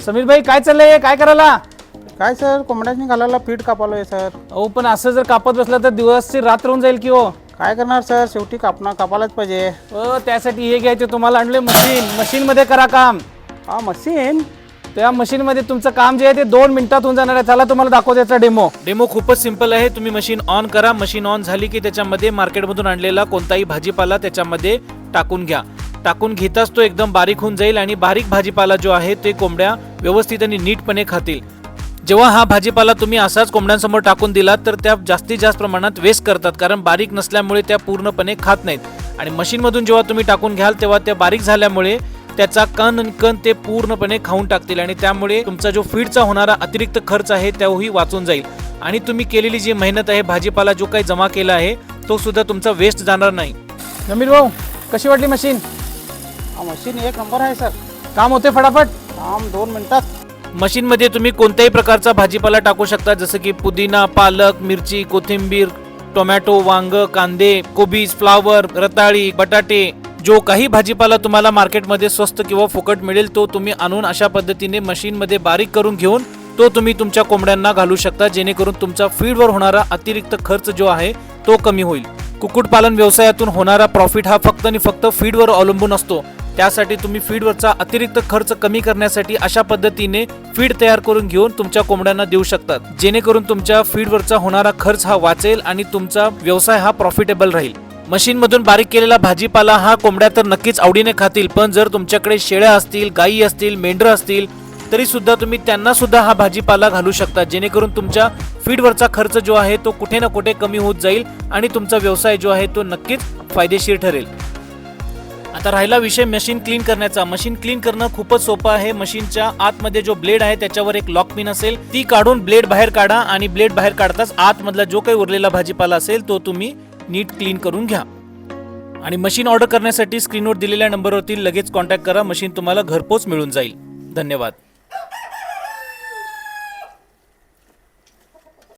समीर भाई काय चाललंय? काय करायला? काय सर कोंबड्याने घालायला पीठ कापालोय सर. अहो पण असं जर कापत बसला तर दिवसची रात्र होऊन जाईल की हो. काय करणार सर शेवटी कापणं कापायलाच पाहिजे. अ, त्यासाठी हे घ्यायचे तुम्हाला आणले मशीन. मशीन मध्ये करा काम. हा मशीन? त्या मशीन मध्ये तुमचं काम जे आहे ते दोन मिनिटात होऊन जाणार आहे. चला तुम्हाला दाखवतो याचा डेमो. डेमो खूपच सिंपल आहे. तुम्ही मशीन ऑन करा. मशीन ऑन झाली की त्याच्यामध्ये मार्केटमधून आणलेला कोणताही भाजीपाला त्याच्यामध्ये टाकून घ्या. टाकून घेताच तो एकदम बारीक होऊन जाईल आणि बारीक भाजीपाला जो आहे ते कोंबड्या व्यवस्थित आणि नीटपणे खातील. जेव्हा हा भाजीपाला तुम्ही असाच कोंबड्यांसमोर टाकून दिलात तर त्या जास्तीत जास्त प्रमाणात वेस्ट करतात कारण बारीक नसल्यामुळे त्या पूर्णपणे खात नाहीत. आणि मशीनमधून जेव्हा तुम्ही टाकून घ्याल तेव्हा त्या बारीक झाल्यामुळे त्याचा कण आणि कण ते पूर्णपणे खाऊन टाकतील आणि त्यामुळे तुमचा जो फीडचा होणारा अतिरिक्त खर्च आहे तोही वाचून जाईल. आणि तुम्ही केलेली जी मेहनत आहे भाजीपाला जो काही जमा केला आहे तो सुद्धा तुमचा वेस्ट जाणार नाही. समीर भाऊ कशी वाटली मशीन? मशीन एक नंबर आहे सर. काम होते फटाफट? काम दोन मिनिटात. मशीनमध्ये तुम्ही कोणत्याही प्रकारचा भाजीपाला टाकू शकता जसं की पुदिना पालक मिरची कोथिंबीर टोमॅटो वांग कांदे कोबीज फ्लावर रताळी बटाटे. जो काही भाजीपाला तुम्हाला मार्केटमध्ये स्वस्त किंवा फुकट मिळेल तो तुम्ही आणून अशा पद्धतीने मशीनमध्ये बारीक करून घेऊन तो तुम्ही तुमच्या कोंबड्यांना घालू शकता जेणेकरून तुमचा फीडवर होणारा अतिरिक्त खर्च जो आहे तो कमी होईल. कुक्कुटपालन व्यवसायातून होणारा प्रॉफिट हा फक्त आणि फक्त फीडवर अवलंबून असतो. त्यासाठी तुम्ही फीडवरचा अतिरिक्त खर्च कमी करण्यासाठी अशा पद्धतीने फीड तयार करून घेऊन तुमच्या कोंबड्यांना देऊ शकतात. जेणेकरून तुमच्या फीडवरचा होणारा खर्च हा वाचेल आणि तुमचा व्यवसाय हा प्रॉफिटेबल राहील. मशीन मधून बारीक केलेला भाजीपाला हा कोंबड्या तर नक्कीच आवडीने खातील पण जर तुमच्याकडे शेळ्या असतील गायी असतील मेंढरं असतील तरी सुद्धा तुम्ही त्यांना सुद्धा हा भाजीपाला घालू शकता. जेणेकरून तुमच्या फीडवरचा खर्च जो आहे तो कुठे ना कुठे कमी होत जाईल आणि तुमचा व्यवसाय जो आहे तो नक्कीच फायदेशीर ठरेल. आता राहिला विषय मशीन क्लीन करण्याचा. मशीन क्लीन करणं खूपच सोपं आहे. मशीनच्या आतमध्ये जो ब्लेड आहे त्याच्यावर एक लॉक पिन असेल. ती काढून ब्लेड बाहेर काढा आणि ब्लेड बाहेर काढताच आतमधला जो काही उरलेला भाजीपाला असेल तो तुम्ही नीट क्लीन करून घ्या. आणि मशीन ऑर्डर करण्यासाठी स्क्रीनवर दिलेल्या नंबरवरती लगेच कॉन्टॅक्ट करा. मशीन तुम्हाला घरपोच मिळून जाईल. धन्यवाद.